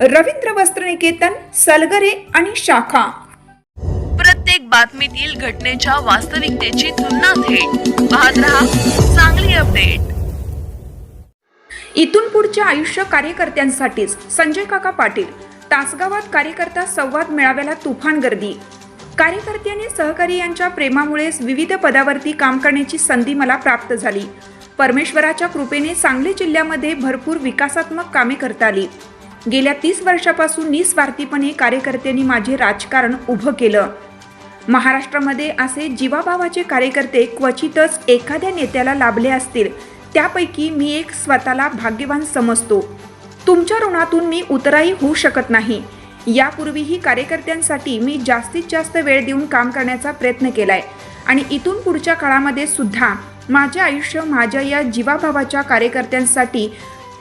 रवींद्र वस्त्रनिकेतन सलगरे आणि शाखा. प्रत्येक बातमीतील घटनेच्या वास्तविकतेची तुलना थेट. पाहत रहा चांगली अपडेट. इथून पुढचे आयुष्य कार्यकर्त्यांसाठीच संजय काका पाटील तासगावात कार्यकर्ता संवाद मेळाव्याला तुफान गर्दी. कार्यकर्ते आणि सहकारी यांच्या प्रेमामुळेच विविध पदावरती काम करण्याची संधी मला प्राप्त झाली. परमेश्वराच्या कृपेने सांगली जिल्ह्यामध्ये भरपूर विकासात्मक कामे करता आली. गेल्या तीस वर्षापासून निस्वार्थीपणे कार्यकर्त्यांनी माझे राजकारण उभं केलं. महाराष्ट्रामध्ये असे जीवाभावाचे कार्यकर्ते क्वचितच एखाद्या नेत्याला लाभले असतील त्यापैकी मी एक स्वतःला भाग्यवान समजतो. तुमच्या ऋणातून मी उतराई होऊ शकत नाही. यापूर्वीही कार्यकर्त्यांसाठी मी जास्तीत जास्त वेळ देऊन काम करण्याचा प्रयत्न केलाय. आणि इथून पुढच्या काळामध्ये सुद्धा माझे आयुष्य माझ्या या जीवाभावाच्या कार्यकर्त्यांसाठी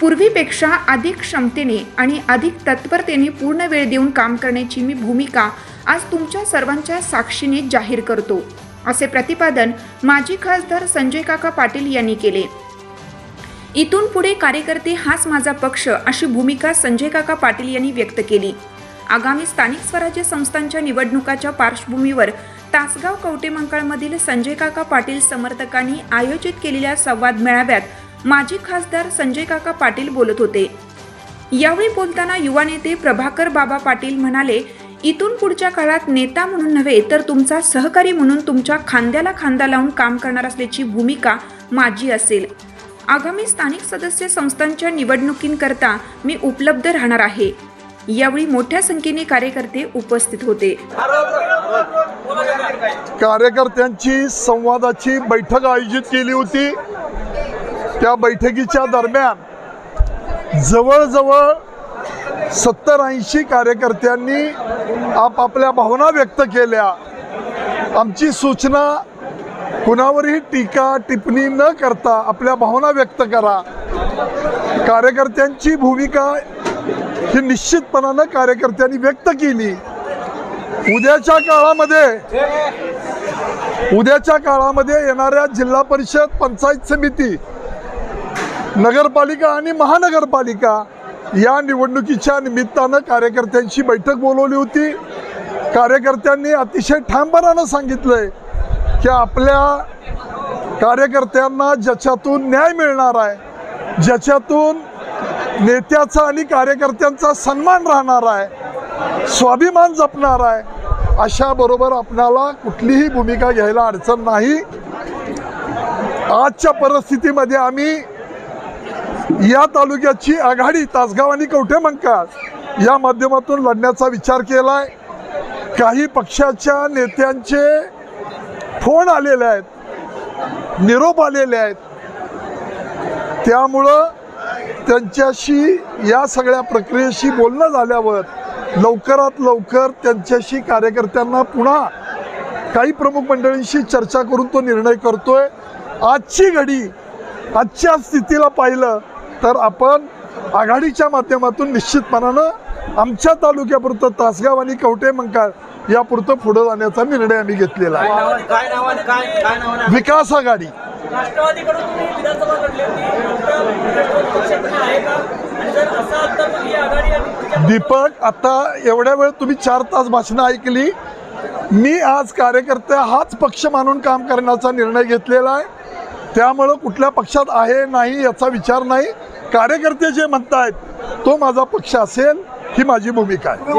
पूर्वीपेक्षा अधिक क्षमतेने आणि अधिक तत्परतेने पूर्ण वेळ देऊन काम करण्याची मी भूमिका आज तुमच्या सर्वांच्या साक्षीने जाहीर करतो असे प्रतिपादन माजी खासदार संजय काका पाटील यांनी केले. इथून पुढे कार्यकर्ते हाच माझा पक्ष अशी भूमिका संजय काका पाटील यांनी व्यक्त केली. आगामी स्थानिक स्वराज्य संस्थांच्या निवडणुकाच्या पार्श्वभूमीवर तासगाव कवटेमंकाळमधील संजय काका पाटील समर्थकांनी आयोजित केलेल्या संवाद मेळाव्यात माजी खासदार संजय काका पाटील बोलत होते. यावेळी बोलताना युवा नेते प्रभाकर बाबा पाटील म्हणाले इथून पुढच्या काळात नेता म्हणून नव्हे तर तुमचा सहकारी म्हणून तुमच्या खांद्याला खांदा लावून काम करणार असल्याची भूमिका माझी असेल. आगामी स्थानिक सदस्य संस्थांच्या निवडणुकींकरता मी उपलब्ध राहणार आहे. यावेळी मोठ्या संख्येने कार्यकर्ते उपस्थित होते. कार्यकर्त्यांची संवादाची बैठक आयोजित केली होती. त्या बैठकीच्या दरम्यान जवळजवळ सत्तर ऐंशी कार्यकर्त्यांनी आपापल्या भावना व्यक्त केल्या. आमची सूचना कुणावरही टीका टिप्पणी न करता आपल्या भावना व्यक्त करा. कार्यकर्त्यांची भूमिका ही निश्चितपणानं कार्यकर्त्यांनी व्यक्त केली. उद्याच्या काळामध्ये उद्याच्या काळामध्ये येणाऱ्या जिल्हा परिषद पंचायत समिती नगरपालिका आणि महानगरपालिका या निवडणुकीच्या निमित्तानं कार्यकर्त्यांची बैठक बोलवली होती. कार्यकर्त्यांनी अतिशय ठामपणानं सांगितलंय की आपल्या कार्यकर्त्यांना ज्याच्यातून न्याय मिळणार आहे ज्याच्यातून नेत्याचा आणि कार्यकर्त्यांचा सन्मान राहणार आहे स्वाभिमान जपणार आहे अशा बरोबर आपणाला कुठलीही भूमिका घ्यायला अडचण नाही. आजच्या परिस्थितीमध्ये आम्ही या तालुक्याची आघाडी तासगाव आणि कवठेमंकाळ या माध्यमातून लढण्याचा विचार केलाय. काही पक्षाच्या नेत्यांचे फोन आलेले आहेत. निरोप आलेले आहेत. त्यामुळं त्यांच्याशी या सगळ्या प्रक्रियेशी बोलणं झाल्यावर लवकरात लवकर त्यांच्याशी कार्यकर्त्यांना पुन्हा काही प्रमुख मंडळींशी चर्चा करून तो निर्णय करतोय. आजची घडी आजच्या स्थितीला पाहिलं तर आपण आघाडीच्या माध्यमातून निश्चितपणानं आमच्या तालुक्यापुरतं तासगाव आणि कवटे मंकाळ यापुरतं पुढं जाण्याचा निर्णय आम्ही घेतलेला आहे. विकास आघाडी. ही दीपक आता एवढ्या वेळ तुम्ही चार तास भाषणं ऐकली. मी आज कार्यकर्ते हाच पक्ष मानून काम करण्याचा निर्णय घेतलेला आहे. त्यामुळं कुठल्या पक्षात आहे नाही याचा विचार नाही. कार्यकर्ते जे म्हणतायत तो माझा पक्ष असेल ही माझी भूमिका आहे.